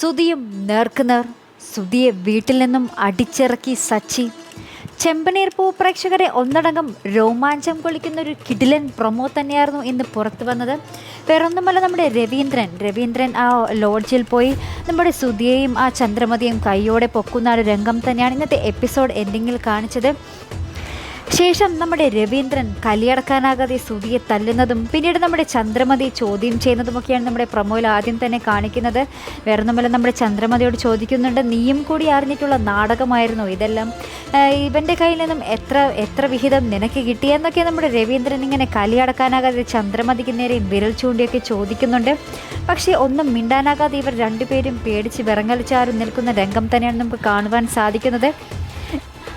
സുതിയും നേർക്കുനേർ. സുതിയെ വീട്ടിൽ നിന്നും അടിച്ചിറക്കി സച്ചി. ചെമ്പനീർ പൂ പ്രേക്ഷകരെ ഒന്നടങ്കം രോമാഞ്ചം കൊള്ളിക്കുന്ന ഒരു കിടിലൻ പ്രൊമോ തന്നെയായിരുന്നു ഇന്ന് പുറത്തു വന്നത്. വേറൊന്നുമല്ല നമ്മുടെ രവീന്ദ്രൻ. രവീന്ദ്രൻ ആ ലോഡ്ജിൽ പോയി നമ്മുടെ സുധിയെയും ആ ചന്ദ്രമതിയും കൈയോടെ പൊക്കുന്ന ഒരു രംഗം തന്നെയാണ് ഇന്നത്തെ എപ്പിസോഡ് എൻഡിങ്ങിൽ കാണിച്ചത്. ശേഷം നമ്മുടെ രവീന്ദ്രൻ കലിയടക്കാനാകാതെ സുധിയെ തല്ലുന്നതും പിന്നീട് നമ്മുടെ ചന്ദ്രമതി ചോദ്യം ചെയ്യുന്നതുമൊക്കെയാണ് നമ്മുടെ പ്രമോയിൽ ആദ്യം തന്നെ കാണിക്കുന്നത്. വേറെ നമ്മളെ നമ്മുടെ ചന്ദ്രമതിയോട് ചോദിക്കുന്നുണ്ട് നീയും കൂടി അറിഞ്ഞിട്ടുള്ള നാടകമായിരുന്നു ഇതെല്ലാം. ഇവന്റെ കയ്യിൽ നിന്നും എത്ര എത്ര വിഹിതം നിനക്ക് കിട്ടിയെന്നൊക്കെ നമ്മുടെ രവീന്ദ്രൻ ഇങ്ങനെ കലിയടക്കാനാകാതെ ചന്ദ്രമതിക്ക് നേരെ വിരൽ ചൂണ്ടിയൊക്കെ ചോദിക്കുന്നുണ്ട്. പക്ഷേ ഒന്നും മിണ്ടാനാകാതെ ഇവർ രണ്ടുപേരും പേടിച്ച് വിറങ്ങലിച്ചാരും നിൽക്കുന്ന രംഗം തന്നെയാണ് നമുക്ക് കാണുവാൻ സാധിക്കുന്നത്.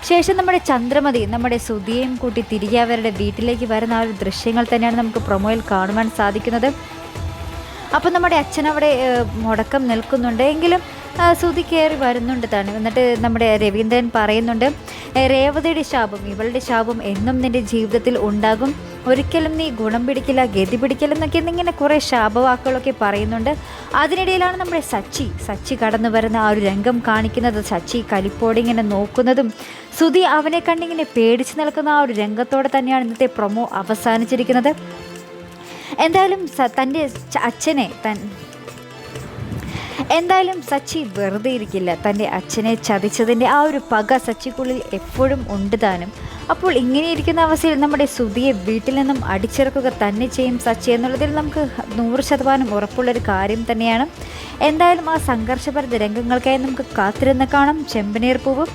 ശേഷം നമ്മുടെ ചന്ദ്രമതി നമ്മുടെ സുധിയെയും കൂട്ടി തിരികെ അവരുടെ വീട്ടിലേക്ക് വരുന്ന ആ ഒരു ദൃശ്യങ്ങൾ തന്നെയാണ് നമുക്ക് പ്രൊമോയിൽ കാണുവാൻ സാധിക്കുന്നത്. അപ്പം നമ്മുടെ അച്ഛൻ അവിടെ മുടക്കം നിൽക്കുന്നുണ്ട്. എങ്കിലും സുധി കയറി വരുന്നുണ്ട് താനും എന്നിട്ട് നമ്മുടെ രവീന്ദ്രൻ പറയുന്നുണ്ട് രേവതയുടെ ശാപം ഇവളുടെ ശാപം എന്നും നിന്റെ ജീവിതത്തിൽ ഉണ്ടാകും. ഒരിക്കലും നീ ഗുണം പിടിക്കില്ല ഗതി പിടിക്കില്ല എന്നൊക്കെ എന്നിങ്ങനെ കുറേ ശാപവാക്കുകളൊക്കെ പറയുന്നുണ്ട്. അതിനിടയിലാണ് നമ്മുടെ സച്ചി. സച്ചി കടന്നു വരുന്ന ആ ഒരു രംഗം കാണിക്കുന്നത് സച്ചി കലിപ്പോടെ ഇങ്ങനെ നോക്കുന്നതും സുധി അവനെ കണ്ടിങ്ങനെ പേടിച്ച് നിൽക്കുന്ന ആ ഒരു രംഗത്തോടെ തന്നെയാണ് ഇന്നത്തെ പ്രൊമോ അവസാനിച്ചിരിക്കുന്നത്. എന്തായാലും തന്റെ അച്ഛനെ തൻ എന്തായാലും സച്ചി വെറുതെ ഇരിക്കില്ല. തന്റെ അച്ഛനെ ചതിച്ചതിന്റെ ആ ഒരു പക സച്ചിക്കുള്ളിൽ എപ്പോഴും ഉണ്ട് താനും. അപ്പോൾ ഇങ്ങനെയിരിക്കുന്ന അവസ്ഥയിൽ നമ്മുടെ സുധിയെ വീട്ടിൽ നിന്നും അടിച്ചിറക്കുക തന്നെ ചെയ്യും സച്ചി എന്നുള്ളതിൽ നമുക്ക് നൂറ് ശതമാനം ഉറപ്പുള്ളൊരു കാര്യം തന്നെയാണ്. എന്തായാലും ആ സംഘർഷഭരിത രംഗങ്ങൾക്കായി നമുക്ക് കാത്തിരുന്ന് കാണാം. ചെമ്പനീർ പൂവും.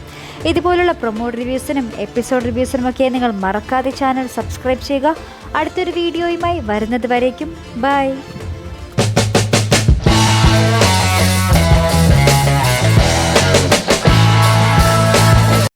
ഇതുപോലുള്ള പ്രൊമോ റിവ്യൂസിനും എപ്പിസോഡ് റിവ്യൂസിനും ഒക്കെ നിങ്ങൾ മറക്കാതെ ചാനൽ സബ്സ്ക്രൈബ് ചെയ്യുക. അടുത്തൊരു വീഡിയോയുമായി വരുന്നത് വരേക്കും. ബൈ